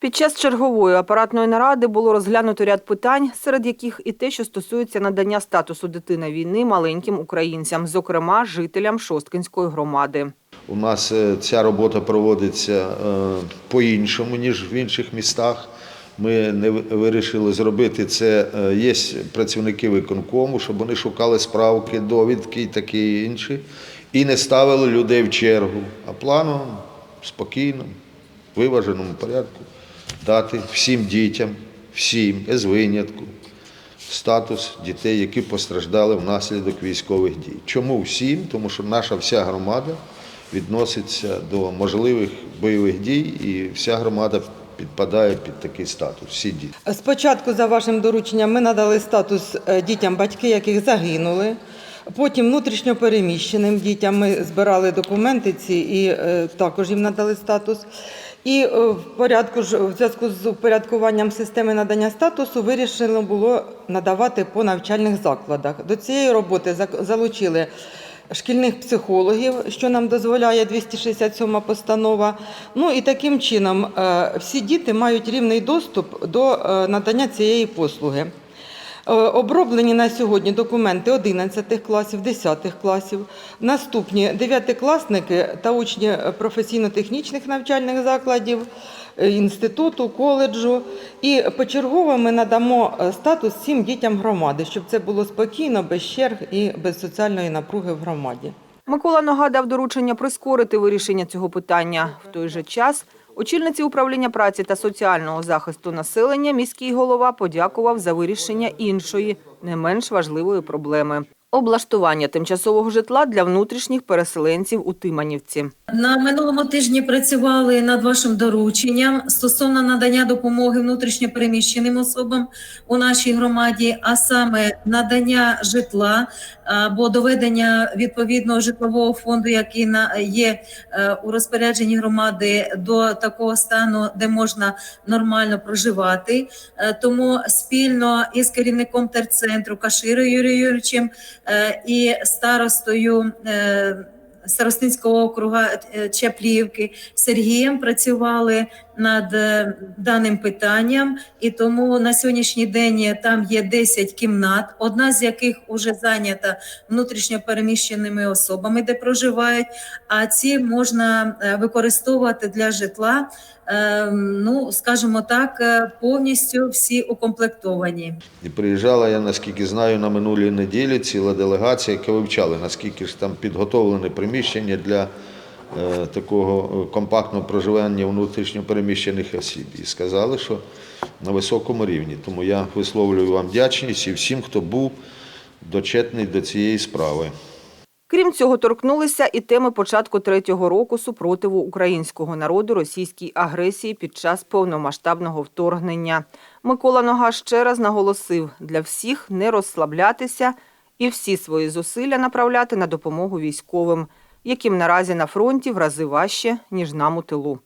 Під час чергової апаратної наради було розглянуто ряд питань, серед яких і те, що стосується надання статусу дитина війни маленьким українцям, зокрема жителям Шосткинської громади. У нас е, ця робота проводиться е, по-іншому, ніж в інших містах. Ми не вирішили зробити це. е, Є працівники виконкому, щоб вони шукали справки, довідки і таке інше. І не ставили людей в чергу, а планом, спокійно, виваженому порядку дати всім дітям, всім, без винятку, статус дітей, які постраждали внаслідок військових дій. Чому всім? Тому що наша вся громада відноситься до можливих бойових дій, і вся громада підпадає під такий статус. Всі діти. Спочатку, за вашим дорученням, ми надали статус е, дітям, батьки яких загинули. Потім внутрішньопереміщеним дітям ми збирали документи ці і е, також їм надали статус. І е, в порядку в зв'язку з упорядкуванням системи надання статусу вирішено було надавати по навчальних закладах. До цієї роботи залучили шкільних психологів, що нам дозволяє 267 постанова. Ну і таким чином е, всі діти мають рівний доступ до е, надання цієї послуги. Е, Оброблені на сьогодні документи 11 класів, 10 класів. Наступні дев'ятикласники та учні професійно-технічних навчальних закладів, е, інституту, коледжу. І почергово ми надамо е, статус всім дітям громади, щоб це було спокійно, без черг і без соціальної напруги в громаді. Микола Нога дав доручення прискорити вирішення цього питання. В той же час очільниці управління праці та соціального захисту населення міський голова подякував за вирішення іншої, не менш важливої проблеми – облаштування тимчасового житла для внутрішніх переселенців у Тиманівці. На минулому тижні працювали над вашим дорученням стосовно надання допомоги внутрішньопереміщеним особам у нашій громаді, а саме надання житла або доведення відповідного житлового фонду, який на- є е, у розпорядженні громади до такого стану, де можна нормально проживати. Е, Тому спільно із керівником терцентру Каширою Юрієм Юрійовичем і старостою. е, Старостинського округа е, Чаплівки Сергієм працювали над е, даним питанням, і тому на сьогоднішній день там є 10 кімнат, одна з яких вже зайнята внутрішньо переміщеними особами, де проживають. А ці можна е, використовувати для житла. е, Ну, скажімо так, повністю всі укомплектовані. І приїжджала я, наскільки знаю, на минулій неділі ціла делегація, яка вивчала, наскільки ж там підготовлене приміщення для такого е, компактного проживання внутрішньо переміщених осіб. І сказали, що на високому рівні. Тому я висловлюю вам вдячність і всім, хто був дочетний до цієї справи. Крім цього, торкнулися і теми початку третього року супротиву українського народу російській агресії під час повномасштабного вторгнення. Микола Нога ще раз наголосив для всіх не розслаблятися і всі свої зусилля направляти на допомогу військовим, яким наразі на фронті в рази важче, ніж нам у тилу.